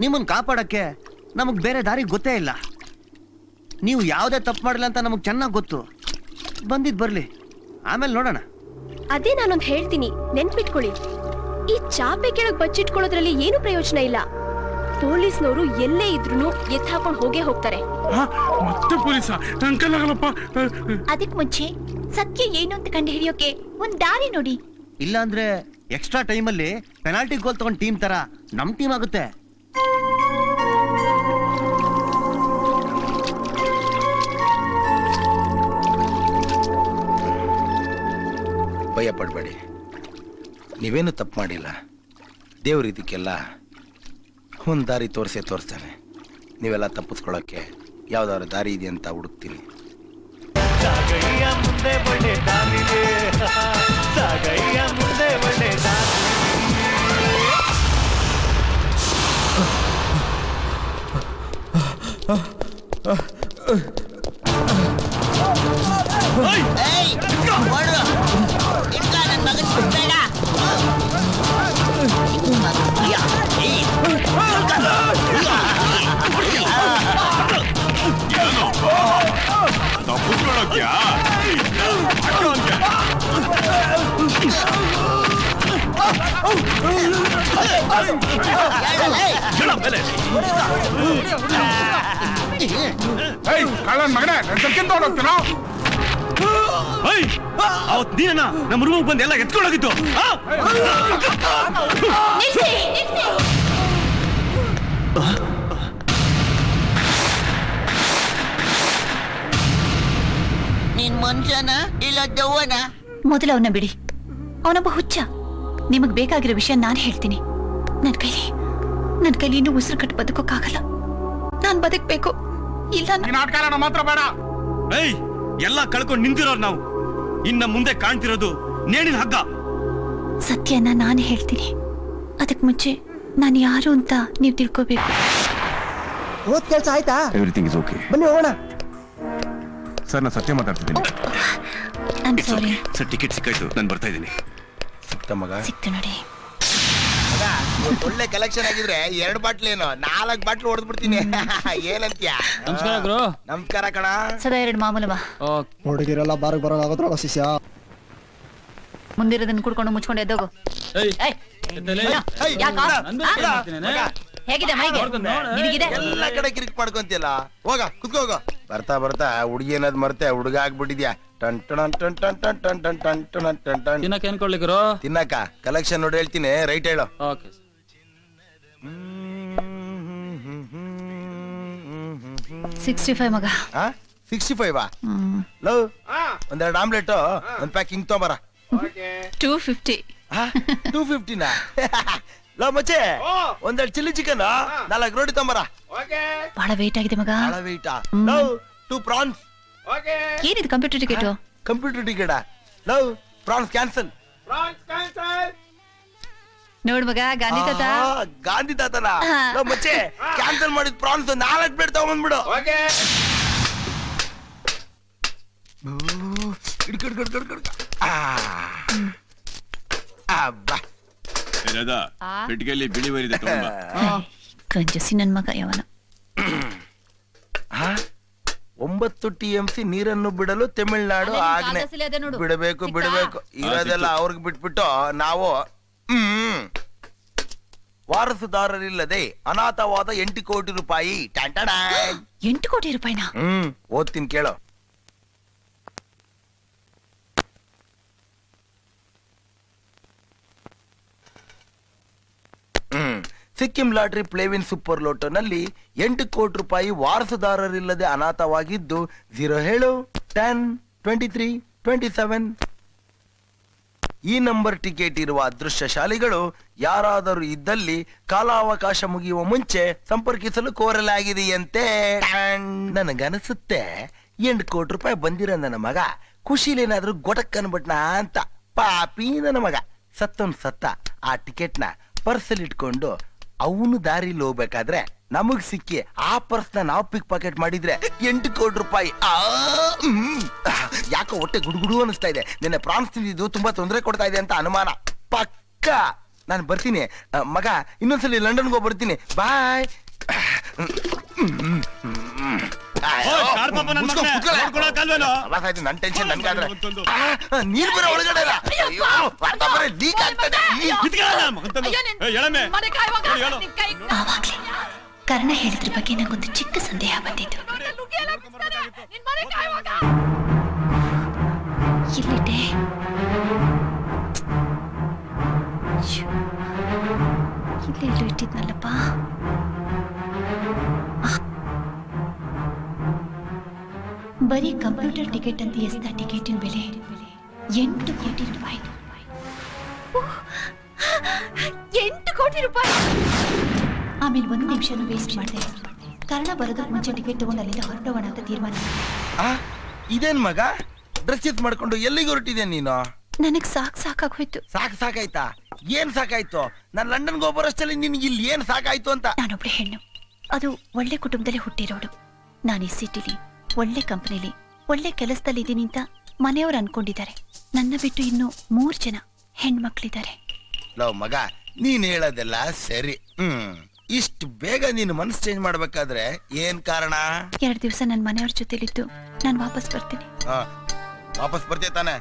ನಿಮ್ಮನ್ನ ಕಾಪಾಡಕ್ಕೆ ನಮಗ್ ಬೇರೆ ದಾರಿ ಗೊತ್ತೇ ಇಲ್ಲ. ನೀವು ಯಾವುದೇ ತಪ್ಪು ಮಾಡಲ್ಲ ಅಂತ ನಮಗ್ ಚೆನ್ನಾಗಿ ಗೊತ್ತು. ಬಂದಿದ್ ಬರ್ಲಿ. ಆಮೇಲೆ ನೋಡೋಣ. ಅದೇ ನಾನೊಂದ್ ಹೇಳ್ತೀನಿ. ನೆನ್ಪಿಟ್ಕೊಳ್ಳಿ. ಈ ಚಾಪೆ ಕೆಳಗ್ ಬಚ್ಚಿಟ್ಕೊಳ್ಳೋದ್ರಲ್ಲಿ ಏನು ಪ್ರಯೋಜನ ಇಲ್ಲ. ಪೊಲೀಸ್ನವರು ಎಲ್ಲೇ ಇದ್ರು ಎತ್ ಹಾಕೊಂಡು ಹೋಗೇ ಹೋಗ್ತಾರೆ. ಆ, ಮತ್ತೆ ಪೊಲೀಸ? ಅದಕ್ ಮುಂಚೆ ಸತ್ಯ ಏನು ಅಂತ ಕಂಡು ಹಿಡಿಯೋಕೆ ಒಂದ್ ದಾರಿ ನೋಡಿ. ಇಲ್ಲ ಅಂದ್ರೆ ಎಕ್ಸ್ಟ್ರಾ ಟೈಮಲ್ಲಿ ಪೆನಾಲ್ಟಿ ಗೋಲ್ ತಗೊಂಡ್ ಟೀಮ್ ತರ ನಮ್ ಟೀಮ್ ಆಗುತ್ತೆ. ಭಯ ಪಡಬೇಡಿ ನೀವೇನು ತಪ್ಪು ಮಾಡಿಲ್ಲ. ದೇವ್ರ ಇದಕ್ಕೆಲ್ಲ ಒಂದು ದಾರಿ ತೋರಿಸೇ ತೋರಿಸ್ತಾನೆ. ನೀವೆಲ್ಲ ತಪ್ಪಿಸ್ಕೊಳ್ಳೋಕ್ಕೆ ಯಾವ್ದಾದ್ರು ದಾರಿ ಇದೆ ಅಂತ ಹುಡುಕ್ತೀನಿ. ಸಾಗಯ್ಯ ಕಳ್ಳನ್ ಮಗನೇ ಸೆಕೆಂಡ್ ತಗೊಂಡೋಗ್ತೀನೋ ಅವತ್ ನೀನ ನಮ್ಮ ರೂಮ್ ಬಂದು ಎಲ್ಲ ಎತ್ಕೊಂಡೋಗಿತ್ತು ನೀನ್ ಮನುಷ್ಯನ ಇಲ್ಲ ದೆವ್ವನ? ಮೊದಲು ಅವನ ಬಿಡಿ. ಅವನೊಬ್ಬ ಹುಚ್ಚ. ನಿಮಗ್ ಬೇಕಾಗಿರೋ ವಿಷಯ ನಾನು ಹೇಳ್ತೀನಿ. ನನ್ ಕೈಲಿ ನನ್ ಕೈಲಿ ಇನ್ನೂ ಉಸಿರು ಕಟ್ಟು ಬದುಕೋಕ್ಕಾಗಲ್ಲ. ನಾನ್ ಬದುಕ್ಬೇಕು. ಇಲ್ಲ ಮಾತ್ರ ನಾ- ನಾಟಕ ನಮ್ಮ ಬೇಡ. ಏಯ್ ಎಲ್ಲ ಕಳ್ಕೊಂಡು ನಿಂತಿರೋರು ನಾವು. ಇನ್ನ ಮುಂದೆ ಕಾಣ್ತಿರೋದು ನೇಣಿನ ಹಗ್ಗ. ಸತ್ಯನ ನಾನು ಹೇಳ್ತೀನಿ. ಅದಕ್ಕೆ ಮುಂಚೆ ನಾನು ಯಾರು ಅಂತ ನೀವು ತಿಳ್ಕೋಬೇಕು. ಹೋದ್ ಕೆಲ್ಸ ಆಯ್ತಾ? ಎವ್ರಿಥಿಂಗ್ ಇಸ್ ಓಕೆ ಬನ್ನಿ ಹೋಗೋಣ. ಸರ್ ನಾನು ಸತ್ಯ ಮಾತಾಡ್ತಿದ್ದೀನಿ. ಐಮ್ ಸಾರಿ ಸರ್ ಟಿಕೆಟ್ ಸಿಕ್ಕಾಯ್ತು. ನಾನು ಬರ್ತಾ ಇದ್ದೀನಿ. ಸಿಕ್ತ ಮಗ. ಸಿಕ್ತು ನೋಡಿ. ಒಳ್ಳೆ ಕಲೆಕ್ಷನ್ ಆಗಿದ್ರೆ ಎರಡು ಬಾಟ್ಲ್ ಏನು? ನಾಲ್ಕು ಬಾಟ್ಲ್ ಹೊಡೆದ್ಬಿಡ್ತೀನಿ. ಏನಂತ್ಯ? ನಮಸ್ಕಾರ ಗುರು. ನಮಸ್ಕಾರ ಕಣ. ಸದಾ ಎರಡು ಮಾಮೂಲವ ಹುಡುಗಿರೆಲ್ಲ ಬಾರಿಗೆ ಬರೋದಾಗತ್ರ ಶಿಷ್ಯ. ಮುಂದಿರೋದನ್ನ ಕುಡ್ಕೊಂಡು ಮುಚ್ಕೊಂಡು ಎದ್ದೋಗು. ಏಯ್, ಏಯ್, ಎದ್ದೇಳಿ. ಏಯ್, ಯಾಕ? ನಂದು ಆ? ಏನ್ ಮಾಡ್ತೀನಿ ಹೇಗಿದೆ ಮೈಗೆ? ನಿನಗಿದೆ? ಎಲ್ಲ ಕಡೆ ಕಿರಿಕ್ ಮಾಡ್ಕೊಂತಿಯಲ್ಲ. ಹೋಗ ಕುತ್ಕೋಗ ಬರ್ತಾ ಬರ್ತಾ ಹುಡುಗಿ ಏನಾದ್ ಮರ್ತೆ ಹುಡುಗ ಆಗ್ಬಿಟ್ಟಿದ್ಯಾ? ಟನ್ ಟನ್ ಟನ್ ಟನ್ ಟನ್ ಟನ್ ಟನ್ ಟನ್ ಟನ್ ಟನ್ ಟನ್. ತಿನ್ನಕ್ಕೆ ಏನ್ ಕೊಡ್ಲಿ ಗುರು? ತಿನ್ನಕ ಕಲೆಕ್ಷನ್ ನೋಡಿ ಹೇಳ್ತೀನಿ. ರೈಟ್ ಹೇಳು. ಓಕೆ. ಸಿಕ್ಸ್ಟಿ ಫೈವ್ ಮಗ ಸಿಕ್ಸ್ಟಿ ಫೈವ್ ಹ್ಮ್. ಲವ್ ಒಂದೆರಡು ಆಮ್ಲೆಟ್ ಒಂದ್ ಪ್ಯಾಕ್ ಹಿಂಗ್ ತೊಂಬರ ಟೂ ಫಿಫ್ಟಿ ಟೂ ಫಿಫ್ಟಿನ ಲವ್ ಮಚ್ಚೆ ಒಂದೆರಡು ಚಿಲ್ಲಿ ಚಿಕನ್ ನಾಲ್ಕು ರೋಟಿ ತೊಂಬರ ಬಹಳ ವೇಟ್ ಆಗಿದೆ ಮಗ. ಬಹಳ ವೆಯ್ಟ ಲವ್ ಟೂ ಪ್ರಾನ್ಸ್ ಏನಿದು computer ticket computer ticket love prawns cancel ನೋಡ್ ಮಗ ಗಾಂಧಿ ತಾತ ಗಾಂಧಿ ತಾತನ ಹಾ. ಮಚ್ಚೆ ಕ್ಯಾನ್ಸಲ್ ಮಾಡಿದ ಪ್ರಾನ್ಸ್ ನಾಲ್ಕು ಪ್ಲೇಟ್ ತಗೊಂಡ್ಬಿಡು. ಆ. ಆ? ಪೆಟ್ಟಿಗೆಯಲ್ಲಿ ಬಿಳಿ ಬರಿದೆ ಕಂಜಸಿ ನನ್ ಮಗ ಯಾವನ ಆ? ಒಂಬತ್ತು ಟಿ ಎಂ ಸಿ ನೀರನ್ನು ಬಿಡಲು ತಮಿಳ್ನಾಡು ಆಗ್ನೇ ಆಜ್ಞೆ ಅದೇ ನೋಡು. ಬಿಡಬೇಕು? ಬಿಡಬೇಕು ಇರೋದೆಲ್ಲ ಅವ್ರಿಗೆ ಬಿಟ್ಬಿಟ್ಟು ನಾವು ವಾರಸುದಾರರಿಲ್ಲದೆ ಅನಾಥವಾದ ಎಂಟು ಕೋಟಿ ರೂಪಾಯಿ. ಎಂಟು ಕೋಟಿ ರೂಪಾಯಿನ? ಹ್ಮ್ ಓದ್ತೀನಿ ಕೇಳೋ. ಹ್ಮ್ ಸಿಕ್ಕಿಂ ಲಾಟ್ರಿ ಪ್ಲೇವಿನ್ ಸೂಪರ್ ಲೋಟೋನಲ್ಲಿ ಎಂಟು ಕೋಟಿ ರೂಪಾಯಿ ವಾರಸುದಾರರಿಲ್ಲದೆ ಅನಾಥವಾಗಿದ್ದು ಜೀರೋ ಹೇಳು ten twenty three twenty seven. ಈ ನಂಬರ್ ಟಿಕೆಟ್ ಇರುವ ಅದೃಶ್ಯಶಾಲಿಗಳು ಯಾರಾದರೂ ಇದ್ದಲ್ಲಿ ಕಾಲಾವಕಾಶ ಮುಗಿಯುವ ಮುಂಚೆ ಸಂಪರ್ಕಿಸಲು ಕೋರಲಾಗಿದೆಯಂತೆ. ನನಗನಿಸುತ್ತೆ. ಎಂಟು ಕೋಟಿ ರೂಪಾಯಿ ಬಂದಿರೋ ನನ್ನ ಮಗ. ಖುಷಿಲೇನಾದ್ರೂ ಗೊಟಕ್ ಅನ್ಬಿಟ್ನ ಅಂತ. ಪಾಪಿ ನನ್ನ ಮಗ. ಸತ್ತೊಂದು ಸತ್ತ. ಆ ಟಿಕೆಟ್ನ ಪರ್ಸಲ್ ಇಟ್ಕೊಂಡು ಅವನು ದಾರಿಲಿ ಹೋಗ್ಬೇಕಾದ್ರೆ ನಮಗ್ ಸಿಕ್ಕಿ ಆ ಪರ್ಸ್ನ ನಾವು ಪಿಕ್ ಪಾಕೆಟ್ ಮಾಡಿದ್ರೆ ಎಂಟು ಕೋಟಿ ರೂಪಾಯಿ. ಆ. ಯಾಕೋ ಹೊಟ್ಟೆ ಗುಡುಗುಡು ಅನಿಸ್ತಾ ಇದೆ. ನಿನ್ನೆ ಪ್ರಾನ್ಸ್ ತಿಂದಿದ್ದು ತುಂಬಾ ತೊಂದರೆ ಕೊಡ್ತಾ ಇದೆ ಅಂತ ಅನುಮಾನ. ಪಕ್ಕ. ನಾನು ಬರ್ತೀನಿ. ಮಗ, ಇನ್ನೊಂದ್ಸಲಿ ಲಂಡನ್ಗೆ ಹೋಗಿ ಬರ್ತೀನಿ ಬಾಯ್ ಓಯ್, ಕಾರ್ ಪಾಪ ನನ್ ಮಗನೇ, ಟೆನ್ಷನ್ ನನ್ಗಾದ್ರೆ ಒಂದೊಂದು. ಆ, ಆ, ನೀರ್ ಬರೋ ಒಳಗಡೆ ಇಲ್ಲ. ಅಯ್ಯೋ, ಅರ್ಧ ಬರೀ ಲೀಕ್ ಆಗ್ತದೆ ಈ- ಕಿತ್ಕೊಳ್ಳೋಣ, ಮಗನ್ ತಂದು. ಏ, ಎಳಮೆ. ಹೇಳು, ಹೇಳು. ಆವಾಗ್ಲೇ ಕರ್ಣ ಹೇಳಿದ್ರ ಬಗ್ಗೆ ನಂಗೊಂದು ಚಿಕ್ಕ ಸಂದೇಹ ಬಂದಿತ್ತು ಇಲ್ಲಿಟ್ಟೆ ಬರೀ ಕಂಪ್ಯೂಟರ್ ಟಿಕೆಟ್ ಅಂತ ಎಸ್ದ ಟಿಕೆಟಿನ ಬೆಲೆ ಎಂಟು ಕೋಟಿ ರೂಪಾಯಿ. ಎಂಟು ಕೋಟಿ ರೂಪಾಯಿ. ಆಮೇಲೆ ಒಂದು ನಿಮಿಷನೂ ವೇಸ್ಟ್ ಮಾಡಿದೆ. ಕಾರಣ ಬರೋದಕ್ಕೆ ಮುಂಚೆ ಟಿಕೆಟ್ ತಗೊಂಡು ಅಲ್ಲಿಂದ ಹೊರಟೋಣ ಅಂತ ತೀರ್ಮಾನ. ಆ, ಇದೇನ್ ಮಗ? ಡ್ರೆಸ್ ಮಾಡ್ಕೊಂಡು ಎಲ್ಲಿಗೆ ಹೊರಟಿದೆ ನೀನು? ನನಗ್ ಸಾಕ್ ಸಾಕಾಗೋಯ್ತು. ಸಾಕ್ ಸಾಕಾಯ್ತಾ? ಏನ್ ಸಾಕಾಯ್ತು? ನಾನ್ ಲಂಡನ್ಗೆ ಹೋಗೋರಷ್ಟಲ್ಲಿ ನಿನ್ಗೆ ಇಲ್ಲಿ ಏನ್ ಸಾಕಾಯ್ತು ಅಂತ? ನಾನೊಬ್ಳೆ ಹೆಣ್ಣು. ಅದು ಒಳ್ಳೆ ಕುಟುಂಬದಲ್ಲಿ ಹುಟ್ಟಿರೋಡು ನಾನು ಈ ಸಿಟಿಲಿ ಒಳ್ಳೆ ಕಂಪನಿಲಿ ಒಳ್ಳೆ ಕೆಲಸದಲ್ಲಿ ಇದ್ದೀನಿ ಅಂತ ಮನೆಯವರು ಅನ್ಕೊಂಡಿದ್ದಾರೆ. ನನ್ನ ಬಿಟ್ಟು ಇನ್ನು ಮೂರ್ ಜನ ಹೆಣ್ಮಕ್ಳಿದ್ದಾರೆ. ಲವ್ ಮಗ ನೀನ್ ಹೇಳೋದೆಲ್ಲ ಸರಿ. ಹ್ಮ್ ಇಷ್ಟು ಬೇಗ ನೀನು ಮನಸ್ಸು ಚೇಂಜ್ ಮಾಡ್ಬೇಕಾದ್ರೆ ಏನ್ ಕಾರಣ? ಎರಡ್ ದಿವಸ ನನ್ ಮನೆಯವ್ರ ಜೊತೆಲಿದ್ದು ನಾನ್ ವಾಪಸ್ ಬರ್ತೀನಿ. ಆ, ವಾಪಸ್ ಬರ್ತೀಯ ತಾನೆ?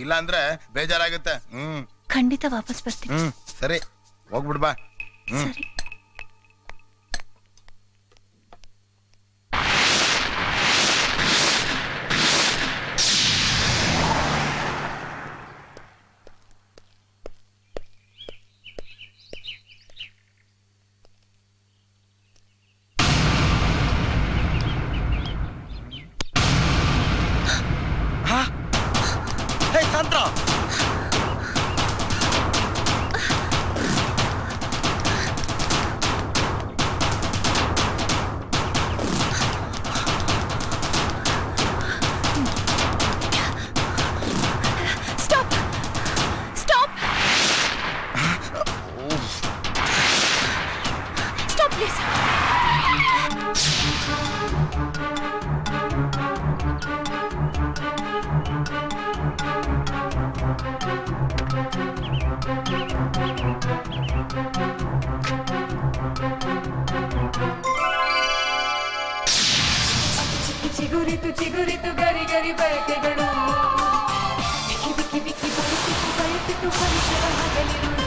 ಇಲ್ಲ ಅಂದ್ರೆ ಬೇಜಾರಾಗುತ್ತೆ. ಹ್ಮ್. ಖಂಡಿತ ವಾಪಸ್ ಬರ್ತೀನಿ. ಹ್ಮ್ ಸರಿ ಹೋಗ್ಬಿಡ್ ಬಾ. ಹ್ಮ್. ಸರಿ. ಚಿಗುರಿತು ಚಿಗುರಿತು ಗರಿ ಗರಿ ಬಯಕೆಗಳು ಬಿಕ್ಕಿ ಬಿಕ್ಕಿ ಬಿಕ್ಕಿ ಬಯಸಿತು ಬಯಸಿತು ಪರಿಸರ ಹಗಲಿರುಳು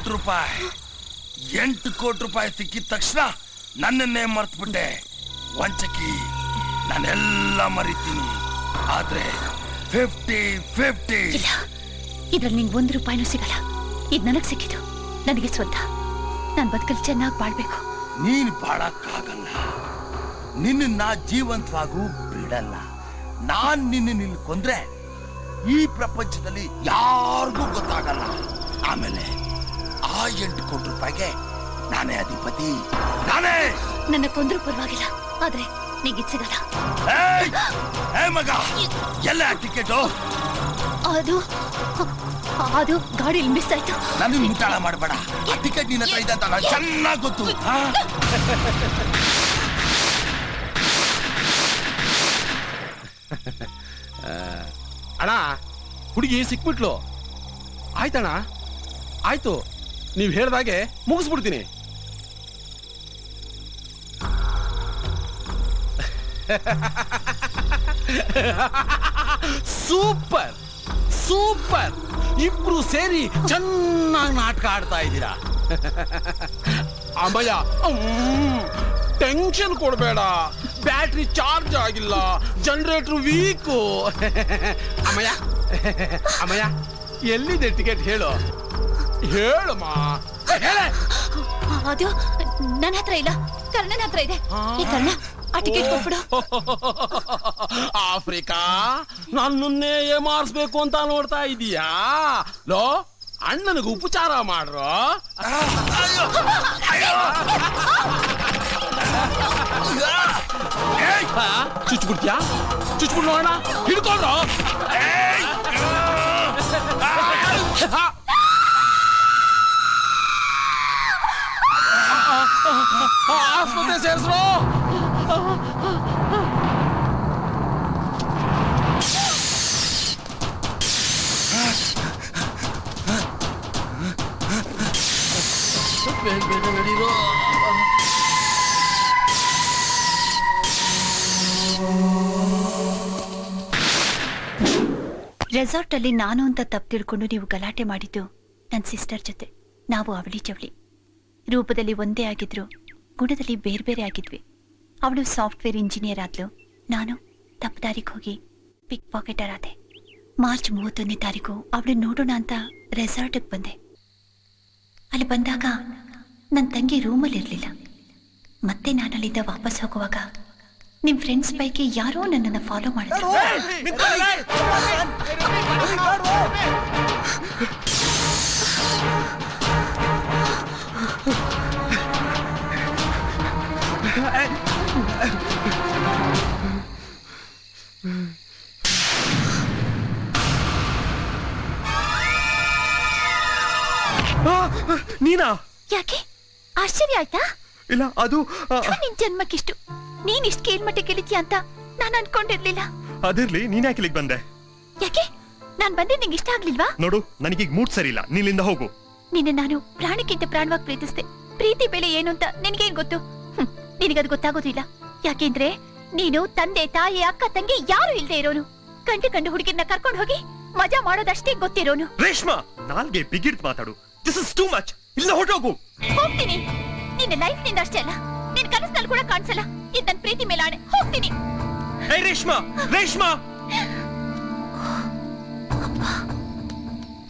ಕೋಟಿ ರೂಪಾಯಿ. ಎಂಟು ಕೋಟಿ ರೂಪಾಯಿ ಸಿಕ್ಕಿದ ತಕ್ಷಣ ನನ್ನನ್ನೇ ಮರ್ತ್ಬಿಟ್ಟೆ. ವಂಚಕಿ ನಾನೆಲ್ಲ ಮರಿತೀನಿ. ಆದ್ರೆ ಫಿಫ್ಟಿ ಫಿಫ್ಟಿ ಇಲ್ಲ ಇದ್ರಲ್ಲಿ ನಿಂಗೆ ಒಂದು ರೂಪಾಯಿನೂ ಸಿಗಲ್ಲ. ಇದು ನನಗೆ ಸಿಕ್ಕಿದ್ದು. ನನಗೆ ಸ್ವಂತ. ನಾನು ಬದುಕಲ್ಲಿ ಚೆನ್ನಾಗಿ ಬಾಳ್ಬೇಕು. ನೀನು ಬಾಳಕ್ಕಾಗಲ್ಲ. ನಿನ್ನ ಜೀವಂತವಾಗೂ ಬಿಡಲ್ಲ. ನಾನ್ ನಿನ್ನ ನಿಲ್ ಕೊಂದ್ರೆ ಈ ಪ್ರಪಂಚದಲ್ಲಿ ಯಾರಿಗೂ ಗೊತ್ತಾಗಲ್ಲ. ಆಮೇಲೆ ಎಂಟು ಕೋಟಿ ರೂಪಾಯಿಗೆ ನಾನೇ ಅಧಿಪತಿ. ನಾನೇ! ನನ್ನ ತೊಂದರೆ ಪರವಾಗಿಲ್ಲ. ಆದ್ರೆ ನಿಂಗಿದ್ ಸಿಗಲ್ಲ ಏಯ್! ಏ ಮಗ! ಎಲ್ಲ ಟಿಕೆಟು? ಅದು ಅದು ಗಾಡಿ ಮಿಸ್ ಆಯ್ತು. ನಾನು ಮುಟ್ಟಾಳ ಮಾಡಬೇಡ. ಆ ಟಿಕೆಟ್ ನಿನ್ನ ಹತ್ರ ಇದೆ ಅಂತ ನಂಗೆ ಚೆನ್ನಾಗಿ ಗೊತ್ತು? ಅಣ್ಣ ಹುಡುಗಿ ಸಿಕ್ಬಿಟ್ಲು. ಆಯ್ತಣ್ಣ? ಆಯ್ತು. ನೀವು ಹೇಳ್ದಾಗೆ ಮುಗಿಸ್ಬಿಡ್ತೀನಿ. Super super. ಇಬ್ರು ಸೇರಿ ಚೆನ್ನಾಗಿ ನಾಟಕ ಆಡ್ತಾ ಇದ್ದೀರಾ? ಅಮ್ಮಯ್ಯ ಟೆನ್ಷನ್ ಕೊಡಬೇಡ. ಬ್ಯಾಟ್ರಿ ಚಾರ್ಜ್ ಆಗಿಲ್ಲ ಜನರೇಟರ್ ವೀಕು ಅಮಯ ಅಮಯ, ಎಲ್ಲಿದೆ ಟಿಕೆಟ್ ಹೇಳು. ಹೇಳಮ್ಮ. ಅದು ನನ್ನ ಹತ್ರ ಇಲ್ಲ. ಕರ್ಣನ ಹತ್ರ ಇದೆ. ಈ ಕರ್ಣ ಆ ಟಿಕೆಟ್ ಕೊಟ್ಬಿಡು. ಆಫ್ರಿಕಾ ನನ್ನನ್ನೇ ಏಮಾರಿಸ್ಬೇಕು ಅಂತ ನೋಡ್ತಾ ಇದೀಯಾ? ಲೋ ಅಣ್ಣನಿಗೆ ಉಪಚಾರ ಮಾಡ್ರು? ಚುಚ್ಬಿಡ್ತೀಯಾ? ಚುಚ್ಬಿಡ್ ನೋಡೋಣ. ಹಿಡ್ಕೊಂಡ್ರು? ಆಸ್ಪತ್ರೆ ಸೇರಿಸ್ರು ಬೇಗ ಬೇಗ ರೆಸಾರ್ಟ್ ಅಲ್ಲಿ ನಾನು ಅಂತ ತಪ್ಪು ತಿಳ್ಕೊಂಡು ನೀವು ಗಲಾಟೆ ಮಾಡಿದ್ದು ನನ್ನ ಸಿಸ್ಟರ್ ಜೊತೆ. ನಾವು ಅವಳಿ ಜವಳಿ. ರೂಪದಲ್ಲಿ ಒಂದೇ ಆಗಿದ್ರು ಗುಣದಲ್ಲಿ ಬೇರೆ ಬೇರೆ ಆಗಿದ್ವಿ ಅವಳು ಸಾಫ್ಟ್ವೇರ್ ಇಂಜಿನಿಯರ್ ಆದ್ಲು ನಾನು ತಪ್ಪು ದಾರಿಗೆ ಹೋಗಿ ಪಿಕ್ ಪಾಕೆಟರ್ ಆದೆ ಮಾರ್ಚ್ ಮೂವತ್ತೊಂದನೇ ತಾರೀಕು ಅವಳು ನೋಡೋಣ ಅಂತ ರೆಸಾರ್ಟಿಗೆ ಬಂದೆ ಅಲ್ಲಿ ಬಂದಾಗ ನನ್ನ ತಂಗಿ ರೂಮಲ್ಲಿ ಇರಲಿಲ್ಲ ಮತ್ತೆ ನಾನು ಅಲ್ಲಿಂದ ವಾಪಸ್ ಹೋಗುವಾಗ ನಿಮ್ಮ ಫ್ರೆಂಡ್ಸ್ ಪೈಕಿ ಯಾರೋ ನನ್ನನ್ನ ಫಾಲೋ ಮಾಡಿದ್ರು ನೀನಾ? ಯಾಕೆ? ಆಶ್ಚರ್ಯ ಆಯ್ತಾ? ಇಲ್ಲ ಅದು ನಿನ್ ಜನ್ಮಕ್ಕಿಷ್ಟು. ನೀನ್ ಇಷ್ಟು ಕೇಳ್ಮಟ್ಟೆ ಕೇಳಿತೀಯ ಅಂತ ನಾನು ಅನ್ಕೊಂಡಿರ್ಲಿಲ್ಲ. ಅದಿರ್ಲಿ ನೀನ್ ಯಾಕೆ ಇಲ್ಲಿಗೆ ಬಂದೆ? ಯಾಕೆ? ನಾನ್ ಬಂದೆ ನಿಂಗೆ ಇಷ್ಟ ಆಗ್ಲಿಲ್ವಾ? ನೋಡು ನನಗೀಗ ಮೂಡ್ ಸರಿ ಇಲ್ಲ. ನಿಲ್ಲಿಂದ ಹೋಗು. ನಿನ್ನೆ ನಾನು ಪ್ರಾಣಕ್ಕಿಂತ ಪ್ರಾಣವಾಗಿ ಪ್ರೀತಿಸ್ತೆ ಪ್ರೀತಿ ಬೆಲೆ ಏನು ಅಂತ ನಿನಗೇನ್ ಗೊತ್ತು? ನಿನಗದು ಗೊತ್ತಾಗೋದಿಲ್ಲ. ಯಾಕೆಂದ್ರೆ ನೀನು ತಂದೆ ತಾಯಿ ಅಕ್ಕ ತಂಗಿ ಯಾರು ಇಲ್ದೆ ಇರೋನು. ಕಂಡು ಕಂಡು ಹುಡುಗಿರ್ನ ಕರ್ಕೊಂಡು ಹೋಗಿ ಮಜಾ ಮಾಡೋದಷ್ಟೇ ಗೊತ್ತಿರೋನು. ರೇಷ್ಮಾ ನಾಲ್ಗೆ ಬಿಗಿಡ್ತ್ ಮಾತಾಡು. ದಿಸ್ ಇಸ್ ಟೂ ಮಚ್ ಇಲ್ಲ ಹೊರಟೋಗು. ಹೋಗ್ತೀನಿ. ನಿನ್ನ ಲೈಫ್ನಿಂದ ಅಷ್ಟೇ ಅಲ್ಲ ನಿನ್ ಕನಸಲ್ಲಿ ಕೂಡ ಕಾಣಿಸಲ್ಲ. ಇದು ಪ್ರೀತಿ ಮೇಲೆ ಆಣೆ ಹೋಗ್ತೀನಿ ರೇಷ್ಮಾ ರೇಷ್ಮಾ.